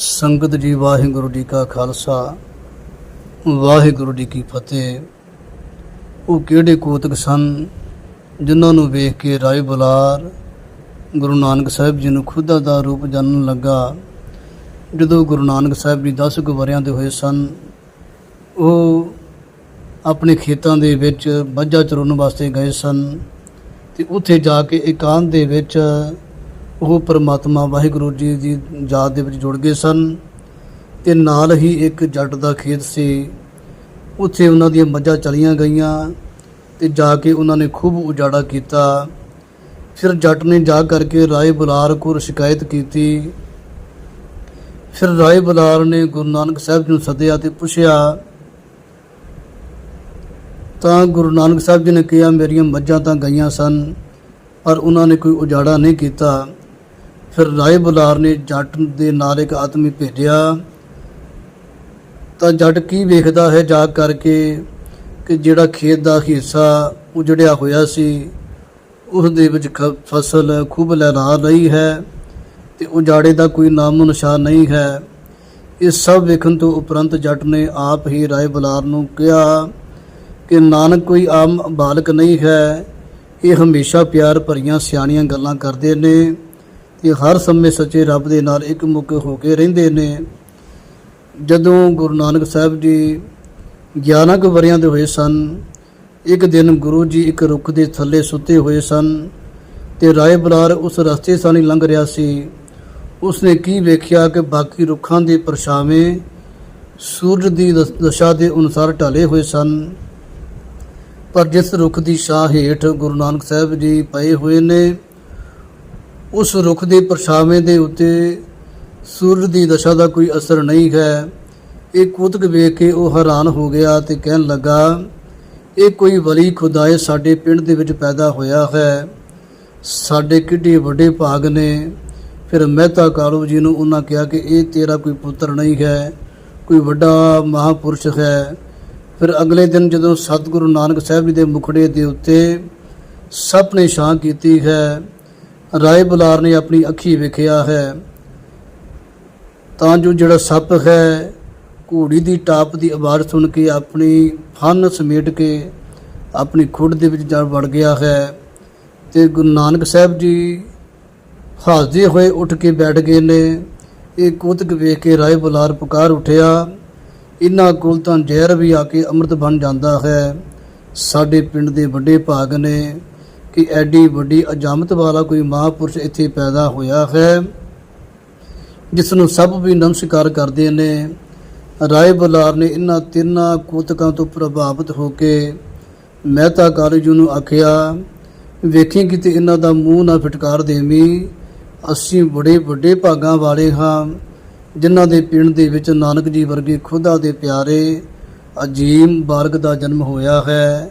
ਸੰਗਤ ਜੀ, ਵਾਹਿਗੁਰੂ ਜੀ ਕਾ ਖਾਲਸਾ। ਵਾਹਿਗੁਰੂ ਜੀ ਕੀ ਫਤਿਹ। ਉਹ ਕਿਹੜੇ ਕੋਤਕ ਸਨ ਜਿਨ੍ਹਾਂ ਨੂੰ ਵੇਖ ਕੇ ਰਾਏ ਬੁਲਾਰ ਗੁਰੂ ਨਾਨਕ ਸਾਹਿਬ ਜੀ ਨੂੰ ਖੁਦਾ ਦਾ ਰੂਪ ਜਾਣਨ ਲੱਗਾ। ਜਦੋਂ ਗੁਰੂ ਨਾਨਕ ਸਾਹਿਬ ਜੀ 10 ਕੁ ਵਰਿਆਂ ਦੇ ਹੋਏ ਸਨ, ਉਹ ਆਪਣੇ ਖੇਤਾਂ ਦੇ ਵਿੱਚ ਮੱਝਾਂ ਚਰਾਉਣ ਵਾਸਤੇ ਗਏ ਸਨ ਤੇ ਉੱਥੇ ਜਾ ਕੇ ਇਕਾਂਤ ਦੇ ਵਿੱਚ ਉਹ ਪਰਮਾਤਮਾ ਵਾਹਿਗੁਰੂ ਜੀ ਦੀ ਯਾਦ ਦੇ ਵਿੱਚ ਜੁੜ ਗਏ ਸਨ ਤੇ ਨਾਲ ਹੀ ਇੱਕ ਜੱਟ ਦਾ ਖੇਤ ਸੀ। ਉੱਥੇ ਉਹਨਾਂ ਦੀਆਂ ਮੱਝਾਂ ਚਲੀਆਂ ਗਈਆਂ ਤੇ ਜਾ ਕੇ ਉਹਨਾਂ ਨੇ ਖੂਬ ਉਜਾੜਾ ਕੀਤਾ। ਫਿਰ ਜੱਟ ਨੇ ਜਾ ਕਰਕੇ ਰਾਏ ਬੁਲਾਰ ਕੋਲ ਸ਼ਿਕਾਇਤ ਕੀਤੀ। ਫਿਰ ਰਾਏ ਬੁਲਾਰ ਨੇ ਗੁਰੂ ਨਾਨਕ ਸਾਹਿਬ ਜੀ ਨੂੰ ਸੱਦਿਆ ਤੇ ਪੁੱਛਿਆ, ਤਾਂ ਗੁਰੂ ਨਾਨਕ ਸਾਹਿਬ ਜੀ ਨੇ ਕਿਹਾ ਮੇਰੀਆਂ ਮੱਝਾਂ ਤਾਂ ਗਈਆਂ ਸਨ, ਪਰ ਉਹਨਾਂ ਨੇ ਕੋਈ ਉਜਾੜਾ ਨਹੀਂ ਕੀਤਾ। ਫਿਰ ਰਾਏ ਬੁਲਾਰ ਨੇ ਜੱਟ ਦੇ ਨਾਲ ਇੱਕ ਆਦਮੀ ਭੇਜਿਆ। ਤਾਂ ਜੱਟ ਕੀ ਵੇਖਦਾ ਹੈ ਜਾ ਕਰਕੇ ਕਿ ਜਿਹੜਾ ਖੇਤ ਦਾ ਹਿੱਸਾ ਉਜੜਿਆ ਹੋਇਆ ਸੀ ਉਸ ਦੇ ਵਿੱਚ ਖ- ਫਸਲ ਖੂਬ ਲਹਿਰਾ ਰਹੀ ਹੈ ਤੇ ਉਜਾੜੇ ਦਾ ਕੋਈ ਨਾਮੋ ਨਿਸ਼ਾਨ ਨਹੀਂ ਹੈ। ਇਹ ਸਭ ਵੇਖਣ ਤੋਂ ਉਪਰੰਤ ਜੱਟ ਨੇ ਆਪ ਹੀ ਰਾਏ ਬੁਲਾਰ ਨੂੰ ਕਿਹਾ ਕਿ ਨਾਨਕ ਕੋਈ ਆਮ ਬਾਲਕ ਨਹੀਂ ਹੈ, ਇਹ ਹਮੇਸ਼ਾ ਪਿਆਰ ਭਰੀਆਂ ਸਿਆਣੀਆਂ ਗੱਲਾਂ ਕਰਦੇ ਨੇ। ਤੇ ਹਰ ਸਮੇਂ ਸੱਚੇ ਰੱਬ ਦੇ ਨਾਲ ਇੱਕ ਮੁੱਕ ਹੋ ਕੇ ਰਹਿੰਦੇ ਨੇ। ਜਦੋਂ ਗੁਰੂ ਨਾਨਕ ਸਾਹਿਬ ਜੀ 11 ਕੁ ਵਰਿਆਂ ਦੇ ਹੋਏ ਸਨ, ਇੱਕ ਦਿਨ ਗੁਰੂ ਜੀ ਇੱਕ ਰੁੱਖ ਦੇ ਥੱਲੇ ਸੁੱਤੇ ਹੋਏ ਸਨ ਤੇ ਰਾਏ ਬਲਾਰ ਉਸ ਰਸਤੇ ਸਾਨੀ ਲੰਘ ਰਿਹਾ ਸੀ। ਉਸਨੇ ਕੀ ਵੇਖਿਆ ਕਿ ਬਾਕੀ ਰੁੱਖਾਂ ਦੇ ਪਰਛਾਵੇਂ ਸੂਰਜ ਦੀ ਦਸ- ਦਸ਼ਾ ਦੇ ਅਨੁਸਾਰ ਢਾਲੇ ਹੋਏ ਸਨ। ਪਰ ਜਿਸ ਰੁੱਖ ਦੀ ਛਾਂ ਹੇਠ ਗੁਰੂ ਨਾਨਕ ਸਾਹਿਬ ਜੀ ਪਏ ਹੋਏ ਨੇ ਉਸ ਰੁੱਖ ਦੇ ਪਰਛਾਵੇਂ ਦੇ ਉੱਤੇ ਸੂਰਜ ਦੀ ਦਸ਼ਾ ਦਾ ਕੋਈ ਅਸਰ ਨਹੀਂ ਹੈ। ਇਹ ਕੁਤਕ ਵੇਖ ਕੇ ਉਹ ਹੈਰਾਨ ਹੋ ਗਿਆ ਤੇ ਕਹਿਣ ਲੱਗਾ, ਇਹ ਕੋਈ ਵਲੀ ਖੁਦਾਏ ਸਾਡੇ ਪਿੰਡ ਦੇ ਵਿੱਚ ਪੈਦਾ ਹੋਇਆ ਹੈ। ਸਾਡੇ ਕਿੱਡੇ ਵੱਡੇ ਭਾਗ ਨੇ। ਫਿਰ ਮਹਿਤਾ ਕਾਲੂ ਜੀ ਨੂੰ ਉਹਨਾਂ ਕਿਹਾ ਕਿ ਇਹ ਤੇਰਾ ਕੋਈ ਪੁੱਤਰ ਨਹੀਂ ਹੈ, ਕੋਈ ਵੱਡਾ ਮਹਾਪੁਰਸ਼ ਹੈ। ਫਿਰ ਅਗਲੇ ਦਿਨ ਜਦੋਂ ਸਤਿਗੁਰੂ ਨਾਨਕ ਸਾਹਿਬ ਜੀ ਦੇ ਮੁਖੜੇ ਦੇ ਉੱਤੇ ਸੱਪ ਨੇ ਛਾਂ ਕੀਤੀ ਹੈ ਰਾਏ ਬੁਲਾਰ ਨੇ ਆਪਣੀ ਅੱਖੀ ਵੇਖਿਆ ਹੈ। ਤਾਂ ਜੋ ਜਿਹੜਾ ਸੱਪ ਹੈ, ਘੋੜੀ ਦੀ ਟਾਪ ਦੀ ਆਵਾਜ਼ ਸੁਣ ਕੇ ਆਪਣੀ ਫਨ ਸਮੇਟ ਕੇ ਆਪਣੀ ਖੁੱਡ ਦੇ ਵਿੱਚ ਜਾ ਵੜ ਗਿਆ ਹੈ ਤੇ ਗੁਰੂ ਨਾਨਕ ਸਾਹਿਬ ਜੀ ਹੱਸਦੇ ਹੋਏ ਉੱਠ ਕੇ ਬੈਠ ਗਏ ਨੇ। ਇਹ ਕੁਤਕ ਵੇਖ ਕੇ ਰਾਏ ਬੁਲਾਰ ਪੁਕਾਰ ਉਠਿਆ। ਇਹਨਾਂ ਕੋਲ ਤਾਂ ਜ਼ਹਿਰ ਵੀ ਆ ਕੇ ਅੰਮ੍ਰਿਤ ਬਣ ਜਾਂਦਾ ਹੈ। ਸਾਡੇ ਪਿੰਡ ਦੇ ਵੱਡੇ ਭਾਗ ਨੇ। ਕਿ ਐਡੀ ਵੱਡੀ ਅਜਾਮਤ ਵਾਲਾ ਕੋਈ ਮਹਾਪੁਰਸ਼ ਇੱਥੇ ਪੈਦਾ ਹੋਇਆ ਹੈ ਜਿਸ ਨੂੰ ਸਭ ਵੀ ਨਮਸਕਾਰ ਕਰਦੇ ਨੇ। ਰਾਏ ਬੁਲਾਰ ਨੇ ਇਹਨਾਂ ਤਿੰਨਾਂ ਕੋਤਕਾਂ ਤੋਂ ਪ੍ਰਭਾਵਿਤ ਹੋ ਕੇ ਮਹਿਤਾ ਕਾਲਜ ਨੂੰ ਆਖਿਆ, ਵੇਖੀ ਕਿਤੇ ਇਹਨਾਂ ਦਾ ਮੂੰਹ ਨਾ ਫਟਕਾਰ ਦੇਵੀਂ। ਅਸੀਂ ਬੜੇ ਵੱਡੇ ਭਾਗਾਂ ਵਾਲੇ ਹਾਂ, ਜਿਨ੍ਹਾਂ ਦੇ ਪਿੰਡ ਦੇ ਵਿੱਚ ਨਾਨਕ ਜੀ ਵਰਗੇ ਖੁਦਾ ਦੇ ਪਿਆਰੇ ਅਜੀਮ ਬਾਰਗ ਦਾ ਜਨਮ ਹੋਇਆ ਹੈ।